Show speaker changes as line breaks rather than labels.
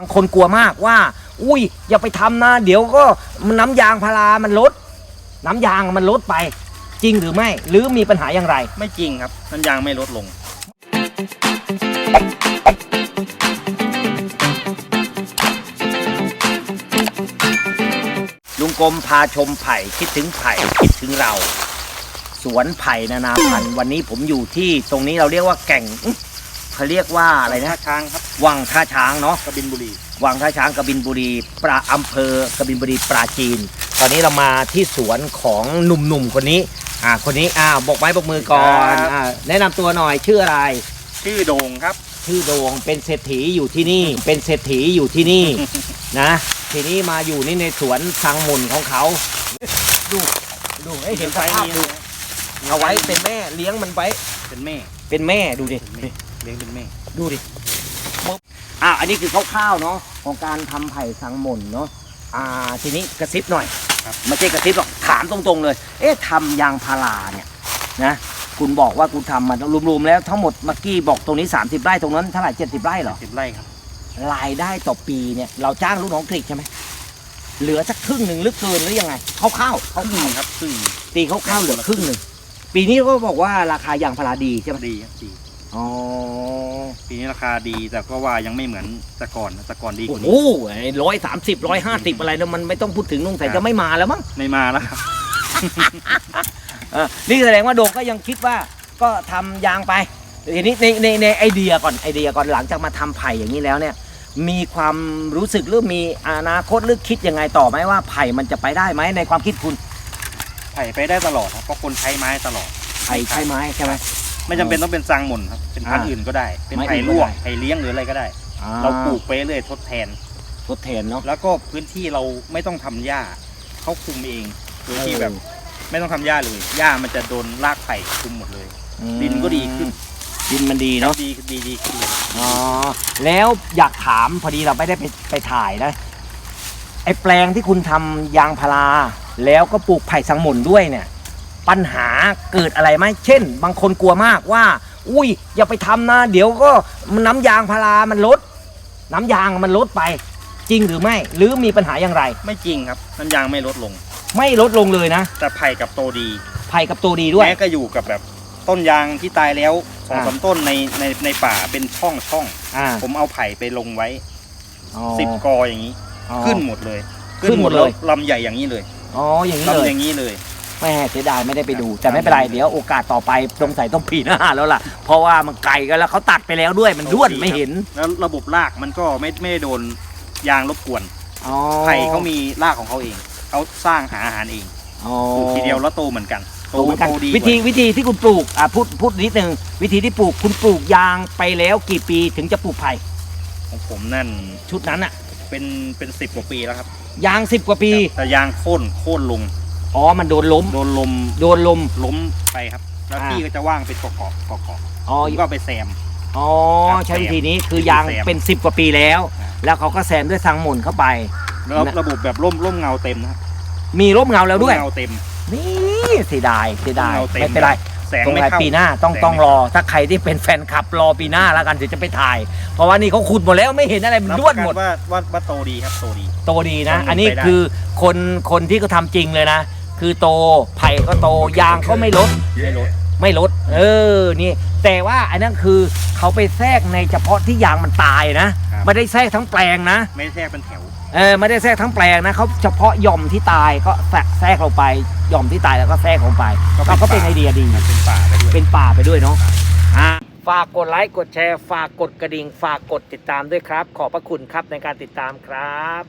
บางคนกลัวมากว่า อุ้ย อย่าไปทำนะ เดี๋ยวก็น้ำยางพารามันลด น้ำยางมันลดไป จริงหรือไม่ หรือมีปัญหาอย่างไร
ไม่จริงครับ น้ำยางไม่ลดลง
ลุงกรมพาชมไผ่คิดถึงไผ่คิดถึงเรา สวนไผ่นานาพันธุ์วันนี้ผมอยู่ที่ตรงนี้เราเรียกว่าแก่ง เขาเรียกว่าอะไรนะ
ท่าช้างครับ
วังท่าช้างเนาะ
กบินบุรี
วังท่าช้างกบินบุรีปราอำเภอกบินบุรีปราจีน ตอนนี้เรามาที่สวนของหนุ่มๆคนนี้อ่าคนนี้อ่าบอกไม้บอกมือก่อน
ครับ
อ่าแนะนำตัวหน่อยชื่ออะไร
ชื่อโด่งครับ
ชื่อโดงเป็นเศรษฐีอยู่ที่นี่ เป็นเศรษฐีอยู่ที่นี่ นะ ทีนี้มาอยู่นี่ในสวนสังมุนของเขา ดูดูให้เห็นสภาพดูเอาไว้เป็นแม่เลี้ยงมันไว้
เป็นแม่
เป็นแม่ดูดิ
เป็นแม่เลี้ยงเป็นแม่
ดูดิปึ๊บอะอันนี้คือคร่าวๆเนาะของการทำไผ่สังหมนเนาะอ่าทีนี้กระซิบหน่อย
ครับ
ไม่ใช่กระซิบหรอกถามตรงๆเลย เอ๊ะทำยางพาราเนี่ยนะคุณบอกว่าคุณทำมารวมๆแล้วทั้งหมดเมื่อกี้บอกตรงนี้ 30 ไร่ตรงนั้นเท่าไหร่70ไร่เหรอ
สิบไร่ครับ
รายได้ต่อปีเนี่ยเราจ้างลูกน้องกรีกใช่ไหมเหลือสักครึ่งหนึ่งหรือเกินหรือยังไงคร่าวๆ
เขา
เขา
ครึ่งครับครึ่ง
ตีคร่าวๆเหลือครึ่งหนึ่งปีนี้ก็บอกว่าราคายางพาราดีใช่ไหม
ดีครับดี
อ๋อ
ปีนี้ราคาดีแต่ก็ว่ายังไม่เหมือนแต่ก่อนนะแต่ก่อนดีก
โอ้
ว่า
โห
นี้
ร้อยสามสิบร้อยห้าสิบอะไรเนี่ยมันไม่ต้องพูดถึงนุ่งใส่
ครับ
จะไม่มาแล้วมั้ง
ไม่มาแล้วครับ
เออนี่แสดงว่าโดงก็ยังคิดว่าก็ทำยางไปทีนี้ในในในไอเดียก่อนไอเดียก่อนหลังจากมาทำไผ่อย่างนี้แล้วเนี่ย มีความรู้สึกหรือมีอนาคตหรือคิดยังไงต่อไหมว่าไผ่มันจะไปได้ไหมในความคิดคุณ
ไผ่ไปได้ตลอดครับเพราะคนใช้ไม้ตลอด
ไผ่ใช่ไหมใช่ไหม
ไม่จำเป็นต้องเป็นซางหม่นครับ เป็นพันธุ์
อ่า
อื่นก็ได้ เป็น
ไม้
ไผ่
อื่นก็
ลวก
ได้
ไผ่เลี้ยงหรืออะไรก็ได้
อ่
เราปลูกไปเรื่อยทดแทน
ทดแทนเนาะ
แล้วก็พื้นที่เราไม่ต้องทำหญ้าเขาคุมเองโดยที่แบบ ไม่ต้องทำหญ้าเลยหญ้ามันจะโดนรากไผ่คุมหมดเลย
อืม
ดินก็ดีขึ้น
ดินมันดีเนาะ
ดีดีดีขึ้นเลย
อ๋อแล้วอยากถามพอดีเราไม่ได้ไปไปถ่ายนะไอแปลงที่คุณทำยางพารา แล้วก็ปลูกไผ่สังหมนด้วยเนี่ย ปัญหาเกิดอะไรไหมเช่น บางคนกลัวมากว่า อุ้ยอย่าไปทำนะ เดี๋ยวก็น้ำยางพารามันลด น้ำยางมันลดไป จริงหรือไม่หรือมีปัญหาอย่างไร
ไม่จริงครับ น้ำยางไม่ลดลง
ไม่ลดลงเลยนะ
แต่ไผ่กับโตดี
ไผ่กับตัวดีด้วย
แม้ก็อยู่กับแบบต้นยางที่ตายแล้วสอง
อ่า
สามต้นในในในป่าเป็นช่องช่อง
อ่า
ผมเอาไผ่ไปลงไว้
อ๋อ
สิบกออย่างนี้
อ๋อ
ขึ้นหมดเลย
ขึ้นหมดเลย
แวลำใหญ่อย่างนี้เลย
อ๋ออย่างนี้เล
ลำ
ย
อย่างนี้เลย
แม่เสียดายไม่ได้ไปดู
ครับ
แต่ไม่เป็นไรเดี๋ยวโอกาสต่อไปตรงใส่ต้องปีหน้าแล้วล่ะ เพราะว่ามันไกลกันแล้วเขาตัดไปแล้วด้วยมันด้วนไม่เห็น
แล้วระบบรากมันก็ไม่ไม่ได้โดนยางรบกวน
อ๋อ
ไผ่เขามีรากของเขาเองเขาสร้างหาอาหารเอง
อ๋อ
ปลูกทีเดียวแล้วโตเหมือนกัน
โตเหมือนกัน
โตดี
วิธีวิธีที่คุณปลูกอะพูดพูดนิดนึงวิธีที่ปลูกคุณปลูกยางไปแล้วกี่ปีถึงจะปลูกไผ่
ของผมนั่น
ชุดนั้นอะ
เป็นเป็นสิบกว่าปีแล้วครับ
ยางสิบกว่าปี
แต่ยางโค่นโค่นลง
อ๋อ มันโดนล้ม
โดนลม
โดนลม
ล้มไปครับ แล้ว
อ่า
ที่ก็จะว่างเป็นเกาะเกาะเกาะเกาะ
อ๋อ
ผมก็เอาไปแซม
อ๋อ
ครับ
ใช้วิธีนี้คือยาง
แซม
เป็นสิบกว่าปีแล้ว
ครับ
แล้วเขาก็แซมด้วยสังหมุนเข้าไป
แล้ว
นะ
ระบบแบบร่มร่มเงาเต็มนะครับ
มีร่มเงาแล้วด้วย
ร่มเงาเต็ม
นี่เสียดายเสียดาย
ร่มเงาเต็ม
ไม่เป็นไร
แสง
ตรง
ไม่
ไหน
เข้า
ปีหน้าต้อง
แสง
ต้อง
ไม่
ร
เข้า
อถ้าใครที่เป็นแฟนคลับรอปีหน้าแล้วกันเดี๋ยวจะไปถ่าย เพราะว่านี่เขาขุดหมดแล้วไม่เห็นอะไรมัน
รับ
ด้วน
ประกั
หมด
ว่าว่าว่าโตดีครับโตดี
โตดีนะ
ต้อง
อันนี้
ไปได้
คือคนคนที่เขาทำจริงเลยนะ คือโตไผ่ก็โตยางก็ไม่ลด
ไม่ลด
ไม่ลด เออนี่ แต่ว่าอันนั้นคือเขาไปแทรกในเฉพาะที่ยางมันตายนะ
ครับ
ไม่ได้แทรกทั้งแปลงนะ
ไม่แทรกเป็นแถว
เออไม่ได้แทรกทั้งแปลงนะเขาเฉพาะหย่อมที่ตายก็แทรกแทรกลงไปหย่อมที่ตายแล้วก็แทรกลงไป
ก็เป็น
เราก็เป็น
ป่า
ไอเดียดี
เป็นป่าไปด้วย
เป็นป่าไปด้วยเนาะอะฝากกดไลค์กดแชร์ ฝากกดกระดิ่ง ฝากกดติดตามด้วยครับ ขอบพระคุณครับในการติดตามครับ